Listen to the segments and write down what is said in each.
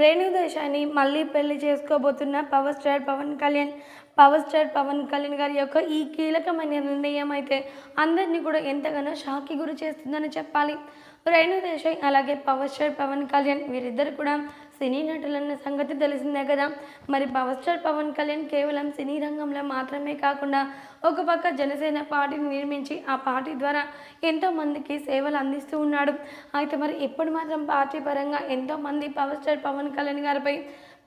రేణు దేశాన్ని మళ్ళీ పెళ్ళి చేసుకోబోతున్న power star Pavan Kalyan. Power star Pavan Kalyan గారి యొక్క ఈ కీలకమైన నిర్ణయం అయితే అందరినీ కూడా ఎంతగానో షాక్కి గురి చేస్తుందని చెప్పాలి. రేణు దేశాయ్ అలాగే పవర్ స్టార్ పవన్ కళ్యాణ్ వీరిద్దరు కూడా సినీ నటులన్న సంగతి తెలిసిందే కదా. మరి పవర్ స్టార్ పవన్ కళ్యాణ్ కేవలం సినీ రంగంలో మాత్రమే కాకుండా ఒక పక్క జనసేన పార్టీని నిర్మించి ఆ పార్టీ ద్వారా ఎంతోమందికి సేవలు అందిస్తూ ఉన్నాడు. అయితే మరి ఇప్పుడు మాత్రం పార్టీ పరంగా ఎంతో మంది పవర్ స్టార్ పవన్ కళ్యాణ్ గారిపై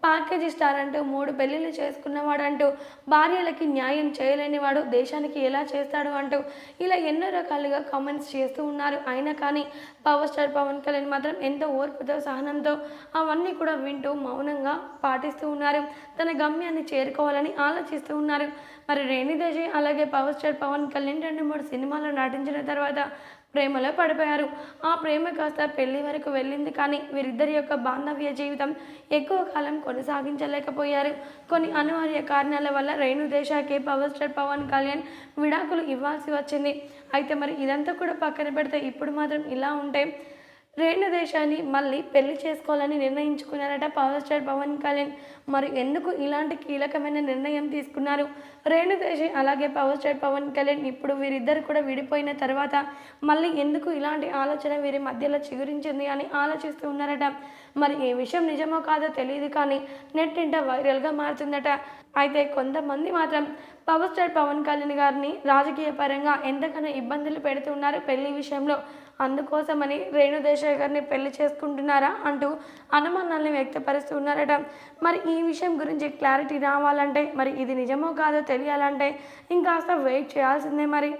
ప్యాకేజ్ స్టార్ అంటూ మూడు పెళ్ళిళ్ళు చేసుకున్నవాడు అంటూ భార్యలకి న్యాయం చేయలేని వాడు దేశానికి ఎలా చేస్తాడు అంటూ ఇలా ఎన్నో రకాలుగా కామెంట్స్ చేస్తూ ఉన్నారు. అయినా కానీ పవర్ స్టార్ పవన్ కళ్యాణ్ మాత్రం ఎంతో ఓర్పుతో సహనంతో అవన్నీ కూడా వింటూ మౌనంగా పాటిస్తూ ఉన్నారు. తన గమ్యాన్ని చేరుకోవాలని ఆలోచిస్తూ ఉన్నారు. మరి రేణిదేశి అలాగే పవర్ స్టార్ పవన్ కళ్యాణ్ రెండు మూడు సినిమాల్లో నటించిన తర్వాత ప్రేమలో పడిపోయారు. ఆ ప్రేమ కాస్త పెళ్ళి వరకు వెళ్ళింది కానీ వీరిద్దరి యొక్క బాంధవ్య జీవితం ఎక్కువ కాలం కొనసాగించలేకపోయారు. కొన్ని అనివార్య కారణాల వల్ల రేణు దేశాకే పవర్ స్టార్ పవన్ కళ్యాణ్ విడాకులు ఇవ్వాల్సి వచ్చింది. అయితే మరి ఇదంతా కూడా పక్కన పెడితే ఇప్పుడు మాత్రం ఇలా ఉంటే రేణు దేశాన్ని మళ్ళీ పెళ్ళి చేసుకోవాలని నిర్ణయించుకున్నారట పవర్ స్టార్ పవన్ కళ్యాణ్. మరి ఎందుకు ఇలాంటి కీలకమైన నిర్ణయం తీసుకున్నారు? రేణుదేశి అలాగే పవర్ స్టార్ పవన్ కళ్యాణ్ ఇప్పుడు వీరిద్దరు కూడా విడిపోయిన తర్వాత మళ్ళీ ఎందుకు ఇలాంటి ఆలోచన వీరి మధ్యలో చిగురించింది అని ఆలోచిస్తూ ఉన్నారట. మరి ఈ విషయం నిజమో కాదో తెలియదు కానీ నెట్టింట వైరల్గా మారుతుందట. అయితే కొంతమంది మాత్రం పవర్ స్టార్ పవన్ కళ్యాణ్ గారిని రాజకీయ పరంగా ఎంతగానో ఇబ్బందులు పెడుతున్నారు పెళ్ళి విషయంలో. అందుకోసమని రేణుదేశం దేశాయ్ గారిని పెళ్ళి చేసుకుంటున్నారా అంటూ అనుమానాలను వ్యక్తపరుస్తున్నారట మరి ఈ విషయం గురించి క్లారిటీ రావాలంటే మరి ఇది నిజమో కాదో తెలియాలంటే ఇంకాస్త వెయిట్ చేయాల్సిందే మరి.